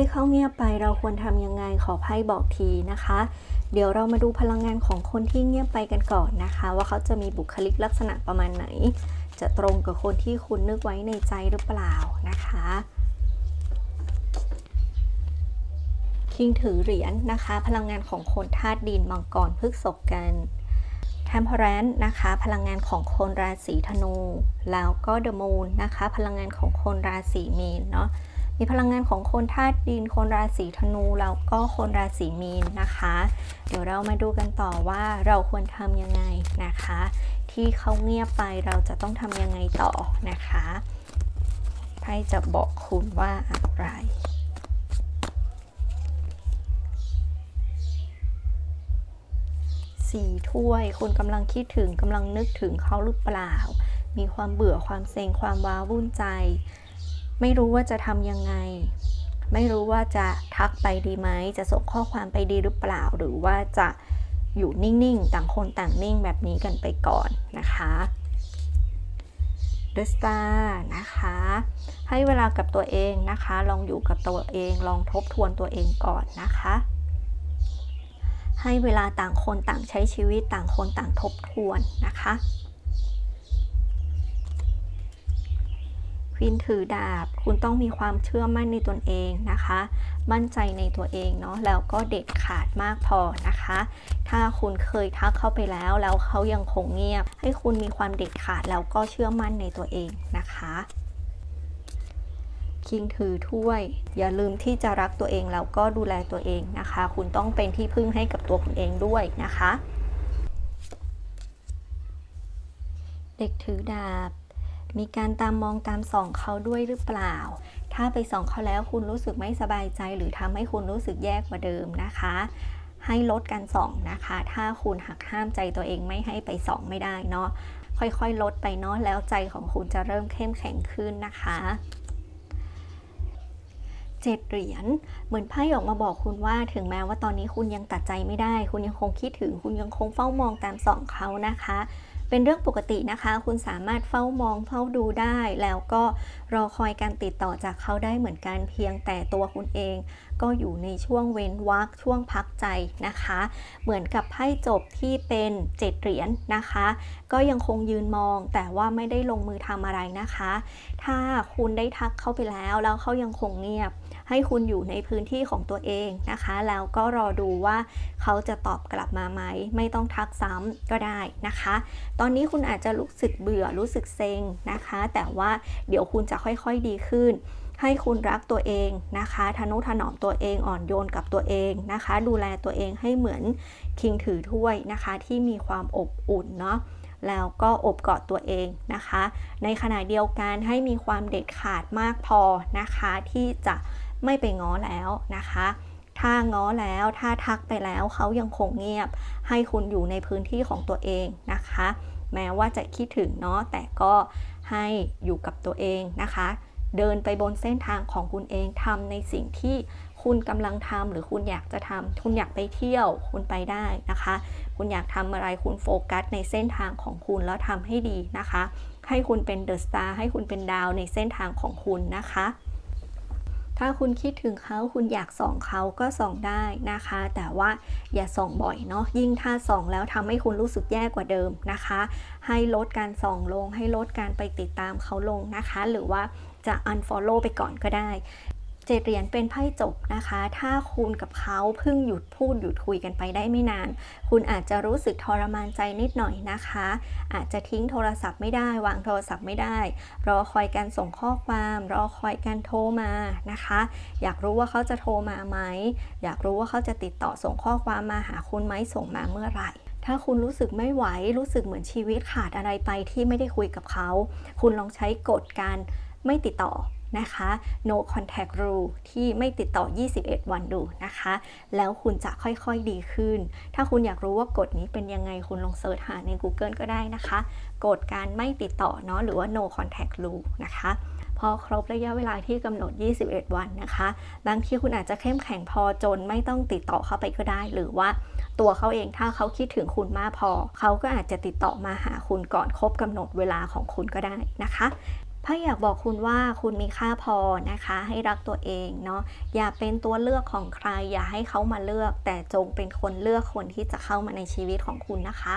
ที่เขาเงียบไปเราควรทำยังไงขอไพ่บอกทีนะคะ เดี๋ยวเรามาดูพลังงานของคนที่เงียบไปกันก่อนนะคะ ว่าเขาจะมีบุคลิกลักษณะประมาณไหน จะตรงกับคนที่คุณนึกไว้ในใจหรือเปล่านะคะคิงถือเหรียญนะคะ พลังงานของคนธาตุดินมังกรพฤกษกกันแทมเพรนนะคะ พลังงานของคนราศีธนู แล้วก็เดอะมูนนะคะ พลังงานของคนราศีมีนเนาะ มีพลังงานของคนธาตุดิน คนราศีธนูแล้วก็คนราศีมีนนะคะ เดี๋ยวเรามาดูกันต่อว่าเราควรทำยังไงนะคะ ที่เขาเงียบไปเราจะต้องทำยังไงต่อนะคะไพ่จะบอกคุณว่าอะไรสี่ถ้วย คุณกำลังคิดถึงกำลังนึกถึงเขาหรือเปล่า มีความเบื่อความเซ็งความว้าวุ่นใจ ไม่รู้ว่าจะทำยังไง ไม่รู้ว่าจะทักไปดีไหม จะส่งข้อความไปดีหรือเปล่า หรือว่าจะอยู่นิ่ง ๆ ต่างคนต่างนิ่งแบบนี้กันไปก่อนนะคะ The Star นะคะ ให้เวลากับตัวเองนะคะ ลองอยู่กับตัวเอง ลองทบทวนตัวเองก่อนนะคะ ให้เวลาต่างคนต่างใช้ชีวิตต่างคนต่างทบทวนนะคะ วินถือดาบ คุณต้องมีความเชื่อมั่นในตนเองนะคะ มั่นใจในตัวเองเนาะ แล้วก็เด็ดขาดมากพอนะคะ ถ้าคุณเคยทักเข้าไปแล้ว แล้วเขายังคงเงียบ ให้คุณมีความเด็ดขาดแล้วก็เชื่อมั่นในตัวเองนะคะคิงถือถ้วย อย่าลืมที่จะรักตัวเองแล้วก็ดูแลตัวเองนะคะ คุณต้องเป็นที่พึ่งให้กับตัวคุณเองด้วยนะคะ เด็กถือดาบ มีการตามมองตามส่องเขาด้วยหรือเปล่า ถ้าไปส่องเขาแล้วคุณรู้สึกไม่สบายใจ หรือทำให้คุณรู้สึกแย่กว่าเดิมนะคะ ให้ลดการส่องนะคะ ถ้าคุณหักห้ามใจตัวเองไม่ให้ไปส่องไม่ได้เนาะค่อยๆ ลดไปเนาะแล้วใจของคุณจะเริ่มเข้มแข็งขึ้นนะคะเจ็ดเหรียญเหมือนไพ่ออกมาบอกคุณว่าถึงแม้ว่าตอนนี้คุณยังตัดใจไม่ได้ คุณยังคงคิดถึง คุณยังคงเฝ้ามองตามส่องเขานะคะ เป็นเรื่องปกตินะคะ คุณสามารถเฝ้ามองเฝ้าดูได้ แล้วก็รอคอยการติดต่อจากเขาได้เหมือนกันเพียงแต่ตัวคุณเอง ก็อยู่ในช่วงเว้นวักช่วงพักใจนะคะ เหมือนกับไพ่จบที่เป็นเจ็ดเหรียญนะคะ ก็ยังคงยืนมองแต่ว่าไม่ได้ลงมือทำอะไรนะคะ ถ้าคุณได้ทักเข้าไปแล้วแล้วเขายังคงเงียบ ให้คุณอยู่ในพื้นที่ของตัวเองนะคะ แล้วก็รอดูว่าเขาจะตอบกลับมาไหม ไม่ต้องทักซ้ำก็ได้นะคะ ตอนนี้คุณอาจจะรู้สึกเบื่อรู้สึกเซ็งนะคะ แต่ว่าเดี๋ยวคุณจะค่อยๆดีขึ้นให้คุณรักตัวเองนะคะ ทนุถนอมตัวเองอ่อนโยนกับตัวเองนะคะ ดูแลตัวเองให้เหมือนคิงถือถ้วยนะคะ ที่มีความอบอุ่นเนาะแล้วก็อบกอดตัวเองนะคะ ในขณะเดียวกันให้มีความเด็ดขาดมากพอนะคะ ที่จะ ไม่ไปง้อแล้วนะคะ ถ้าง้อแล้วถ้าทักไปแล้วเขายังคงเงียบ ให้คุณอยู่ในพื้นที่ของตัวเองนะคะ แม้ว่าจะคิดถึงเนาะแต่ก็ให้อยู่กับตัวเองนะคะ เดินไปบนเส้นทางของคุณเองทำในสิ่งที่คุณกำลังทำหรือคุณอยากจะทำคุณอยากไปเที่ยว คุณไปได้นะคะ คุณอยากทำอะไรคุณโฟกัสในเส้นทางของคุณแล้วทำให้ดีนะคะ ให้คุณเป็นเดอะสตาร์ให้คุณเป็นดาวในเส้นทางของคุณนะคะ ถ้าคุณคิดถึงเขาคุณอยากส่องเขาก็ส่องได้นะคะ แต่ว่าอย่าส่องบ่อยเนาะยิ่งถ้าส่องแล้วทำให้คุณรู้สึกแย่กว่าเดิมนะคะ ให้ลดการส่องลง ให้ลดการไปติดตามเขาลงนะคะ หรือว่าจะ unfollow ไปก่อนก็ได้ เจ็ดเหรียญเป็นไพ่จบนะคะ ถ้าคุณกับเขาเพิ่งหยุดพูดหยุดคุยกันไปได้ไม่นาน คุณอาจจะรู้สึกทรมานใจนิดหน่อยนะคะ อาจจะทิ้งโทรศัพท์ไม่ได้ วางโทรศัพท์ไม่ได้ รอคอยการส่งข้อความ รอคอยการโทรมานะคะ อยากรู้ว่าเขาจะโทรมาไหม อยากรู้ว่าเขาจะติดต่อส่งข้อความมาหาคุณไหมส่งมาเมื่อไหร่ถ้าคุณรู้สึกไม่ไหว รู้สึกเหมือนชีวิตขาดอะไรไปที่ไม่ได้คุยกับเขา คุณลองใช้กฎการไม่ติดต่อ นะคะ no contact rule ที่ไม่ติดต่อ 21 วันดูนะคะ แล้วคุณจะค่อยๆดีขึ้น ถ้าคุณอยากรู้ว่ากฎนี้เป็นยังไงคุณลองเสิร์ชหาใน Google ก็ได้นะคะ กฎการไม่ติดต่อเนาะหรือว่า no contact rule นะคะพอครบระยะเวลาที่กำหนด 21 วันนะคะบางทีคุณอาจจะเข้มแข็งพอจนไม่ต้องติดต่อเข้าไปก็ได้ หรือว่าตัวเขาเองถ้าเขาคิดถึงคุณมากพอ เขาก็อาจจะติดต่อมาหาคุณก่อนครบกำหนดเวลาของคุณก็ได้นะคะ ไพ่อยากบอกคุณว่าคุณมีค่าพอนะคะ ให้รักตัวเองเนาะอย่าเป็นตัวเลือกของใคร อย่าให้เขามาเลือก แต่จงเป็นคนเลือกคนที่จะเข้ามาในชีวิตของคุณนะคะ